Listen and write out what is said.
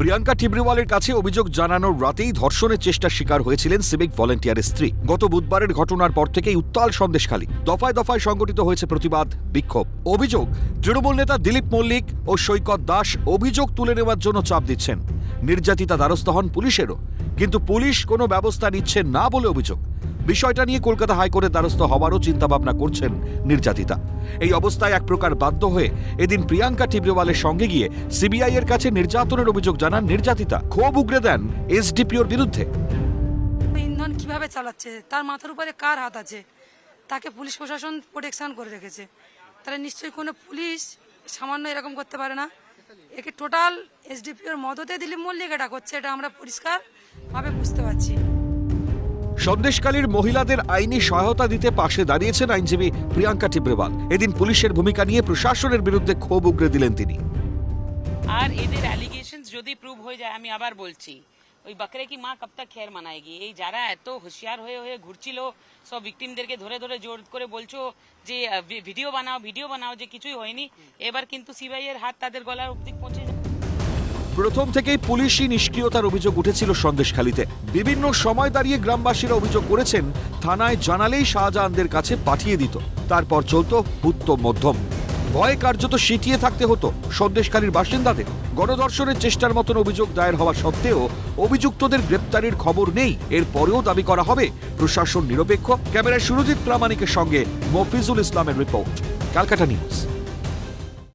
প্রিয়াঙ্কা টিবরিওয়ালের কাছে অভিযোগ জানানোর রাতেই ধর্ষণের চেষ্টার শিকার হয়েছিলেন সিভিক ভলেন্টিয়ারের স্ত্রী। গত বুধবারের ঘটনার পর থেকেই উত্তাল সন্দেশখালী। দফায় দফায় সংগঠিত হয়েছে প্রতিবাদ, বিক্ষোভ। অভিযোগ, তৃণমূল নেতা দিলীপ মল্লিক ও সৈকত দাস অভিযোগ তুলে নেওয়ার জন্য চাপ দিচ্ছেন। নির্যাতিতা দ্বারস্থ হন পুলিশেরও। কিন্তু পুলিশ কোনো ব্যবস্থা নিচ্ছে না বলে অভিযোগ। বিষয়টা নিয়ে কলকাতা হাইকোর্টের দ্বারস্থ হওয়ারও চিন্তাভাবনা করছেন নির্যাতিতা। এই অবস্থায় এক প্রকার বাধ্য হয়ে এদিন প্রিয়াঙ্কা টিবরিওয়ালের সঙ্গে গিয়ে সিবিআই এর কাছে নির্যাতনের অভিযোগ জানান নির্যাতিতা। ক্ষোভ উগরে দেন এসডিপিওর বিরুদ্ধে। ইন্ধন কীভাবে চালাচ্ছে? তার মাথার উপরে কার হাত আছে? তাকে পুলিশ প্রশাসন প্রোটেকশন করে রেখেছে। তাহলে নিশ্চয়ই কোনো পুলিশ সামান্য এরকম করতে পারে না? একে টোটাল এসডিপিওর মদতে দিলীপ মল্লিক এটা করছে এটা আমরা পরিষ্কারভাবে বুঝতে পারছি। সন্দেশকালীর মহিলাদের আইনি সহায়তা দিতে পাশে দাঁড়িয়েছেন আইনজীবী প্রিয়াঙ্কা টিপ্রেবাল এদিন পুলিশের ভূমিকা নিয়ে প্রশাসনের বিরুদ্ধে ক্ষোভ উগরে দিলেন তিনি। আর এদের অ্যালিগেশন যদি প্রুভ হয়ে যায় আমি আবার বলছি। ওই বকরে কি মা কব তক খের মানায়গি? এই যারা এত হুঁশিয়ার হয়ে হয়ে ঘুরছিল, সব ভিকটিমদেরকে ধরে ধরে জোর করে বলছো যে ভিডিও বানাও ভিডিও বানাও, যে কিছুই হয়নি। এবার কিন্তু সিবিআই এর হাত তাদের গলার অব্দি পৌঁছে যায়। প্রথম থেকেই পুলিশি নিষ্ক্রিয়তার অভিযোগ উঠেছিল সন্দেশখালীতে। বিভিন্ন সময় দাঁড়িয়ে গ্রামবাসীরা অভিযোগ করেছেন, থানায় জানালেই শাহজাহানদের কাছে পাঠিয়ে দিত। তারপর চলত উত্তম মধ্যম ভয়ে কার্যত সিটিয়ে থাকতে হতো। সন্দেশকারীর বাসিন্দাদের গণধর্ষণের চেষ্টার মতন অভিযোগ দায়ের হওয়া সত্ত্বেও অভিযুক্তদের গ্রেপ্তারের খবর নেই। এরপরেও দাবি করা হবে, প্রশাসন নিরপেক্ষ। ক্যামেরায় সুরজিৎ প্রামাণিকের সঙ্গে মফিজুল ইসলামের রিপোর্ট, ক্যালকাটা নিউজ।